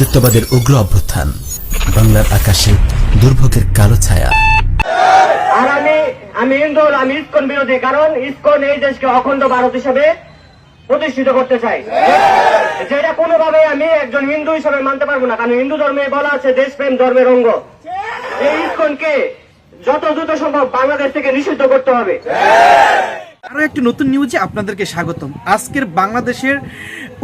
হিন্দুত্ববাদের উগ্র অভ্যুত্থান। বাংলার আকাশে দুর্ভোগের কালো ছায়া। আর আমি আমি হিন্দু আমি ইস্কন বিরোধী কারণ ইস্কন এই দেশকে অখণ্ড ভারত হিসেবে প্রতিষ্ঠিত করতে চাই। যেটা কোনোভাবে আমি একজন হিন্দু হিসেবে মানতে পারব না কারণ হিন্দু ধর্মে বলা আছে দেশপ্রেম ধর্মের অঙ্গ। এই ইস্কনকে যত দ্রুত সম্ভব বাংলাদেশ থেকে নিষিদ্ধ করতে হবে। আরও একটি নতুন নিউজে আপনাদেরকে স্বাগতম। আজকের বাংলাদেশের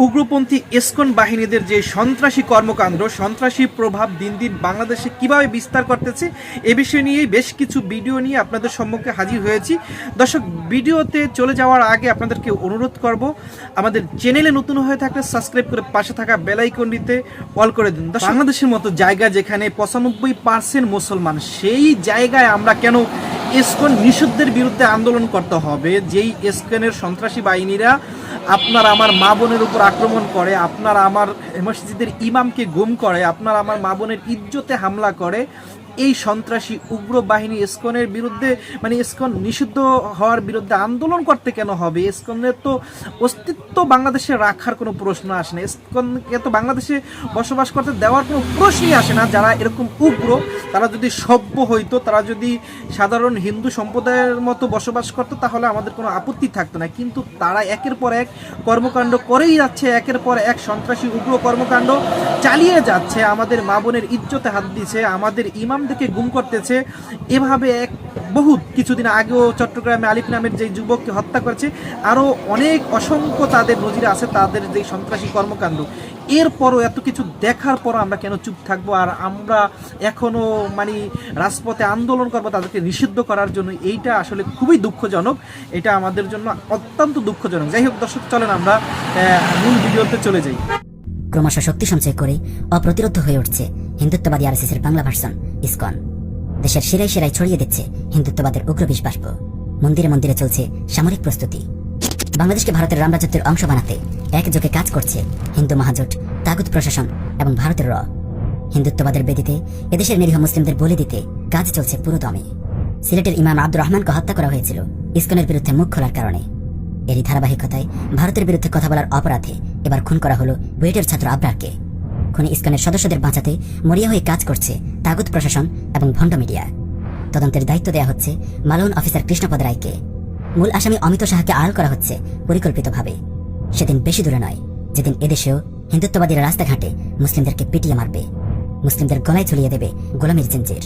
উগ্রপন্থী এসকন বাহিনীদের যে সন্ত্রাসী কর্মকাণ্ড, সন্ত্রাসী প্রভাব দিন দিন বাংলাদেশে কীভাবে বিস্তার করতেছে, এ বিষয় নিয়ে বেশ কিছু ভিডিও নিয়ে আপনাদের সম্মুখে হাজির হয়েছি। দর্শক, ভিডিওতে চলে যাওয়ার আগে আপনাদেরকে অনুরোধ করব, আমাদের চ্যানেলে নতুন হয়ে থাকলে সাবস্ক্রাইব করে পাশে থাকা বেলাইকনটিতে অল করে দিন। বাংলাদেশের মতো জায়গা যেখানে পঁচানব্বই পার্সেন্ট মুসলমান, সেই জায়গায় আমরা কেন ইসকন নিষিদ্ধের বিরুদ্ধে আন্দোলন করতে হবে? যেই ইসকনের সন্ত্রাসী বাহিনীরা আপনার আমার মা বোনের উপর আক্রমণ করে, আপনার আমার মসজিদের ইমামকে গুম করে, আপনার আমার মা বোনের ইজ্জতে হামলা করে এই সন্ত্রাসী উগ্র বাহিনী ইসকনের বিরুদ্ধে মানে ইসকন নিষিদ্ধ হওয়ার বিরুদ্ধে আন্দোলন করতে কেন হবে? ইসকনের তো অস্তিত্ব বাংলাদেশে রাখার কোনো প্রশ্ন আসে না। ইসকনকে তো বাংলাদেশে বসবাস করতে দেওয়ার কোনো প্রশ্নই আসে না। যারা এরকম উগ্র, তারা যদি সভ্য হইতো, তারা যদি সাধারণ হিন্দু সম্প্রদায়ের মতো বসবাস করতো, তাহলে আমাদের কোনো আপত্তি থাকতো না। কিন্তু তারা একের পর এক কর্মকাণ্ড করেই যাচ্ছে, একের পর এক সন্ত্রাসী উগ্র কর্মকাণ্ড চালিয়ে যাচ্ছে। আমাদের মা বোনের ইজ্জতে হাত দিচ্ছে আমাদের ইমামদেরকে গুম করতেছে। এভাবে এক বহুত কিছুদিন আগেও চট্টগ্রামে আলিফ নামের যে যুবককে হত্যা করেছে, আরও অনেক অসংখ্য তাদের নজির আছে তাদের যে সন্ত্রাসী কর্মকাণ্ড। এরপরও এত কিছু দেখার পর আমরা কেন চুপ থাকব? আর আমরা এখনও মানে রাজপথে আন্দোলন করব তাদেরকে নিষিদ্ধ করার জন্য, এইটা আসলে খুবই দুঃখজনক। এটা আমাদের জন্য অত্যন্ত দুঃখজনক। যাই হোক দর্শক, চলেন আমরা মূল ভিডিওতে চলে যাই। ক্রমশ শক্তি সঞ্চয় করে অপ্রতিরোধ হয়ে উঠছে হিন্দুত্ববাদী আরএসএস এর বাংলা ভার্সন। ইসকন। দেশের শিরায় শিরায় ছড়িয়ে দিচ্ছে হিন্দুত্ববাদের উগ্র বিষ মন্দিরে মন্দিরে চলছে সামরিক প্রস্তুতি। বাংলাদেশকে ভারতের রামরাজ্যের অংশ বানাতে একযোগে কাজ করছে হিন্দু মহাজোট, তাগুত প্রশাসন এবং ভারতের র। হিন্দুত্ববাদের বেদিতে এদেশের নিরীহ মুসলিমদের বলে দিতে কাজ চলছে পুরো দমে সিলেটের ইমাম আব্দুর রহমানকে হত্যা করা হয়েছিল ইসকনের বিরুদ্ধে মুখ খোলার কারণে। এরই ধারাবাহিকতায় ভারতের বিরুদ্ধে কথা বলার অপরাধে এবার খুন করা হলো বুয়েটের ছাত্র আবরারকে। খুনি ইস্কনের সদস্যদের বাঁচাতে মরিয়া হয়ে কাজ করছে তাগুত প্রশাসন এবং ভণ্ড মিডিয়া। তদন্তের দায়িত্ব দেওয়া হচ্ছে মালন অফিসার কৃষ্ণপদ রায়কে। মূল আসামি অমিত শাহকে আড়াল করা হচ্ছে পরিকল্পিতভাবে। সেদিন বেশি দূরে নয়, যেদিন এদেশেও হিন্দুত্ববাদীরা রাস্তাঘাটে মুসলিমদেরকে পিটিয়ে মারবে। মুসলিমদের গলায় ঝুলিয়ে দেবে গোলামির জিঞ্জির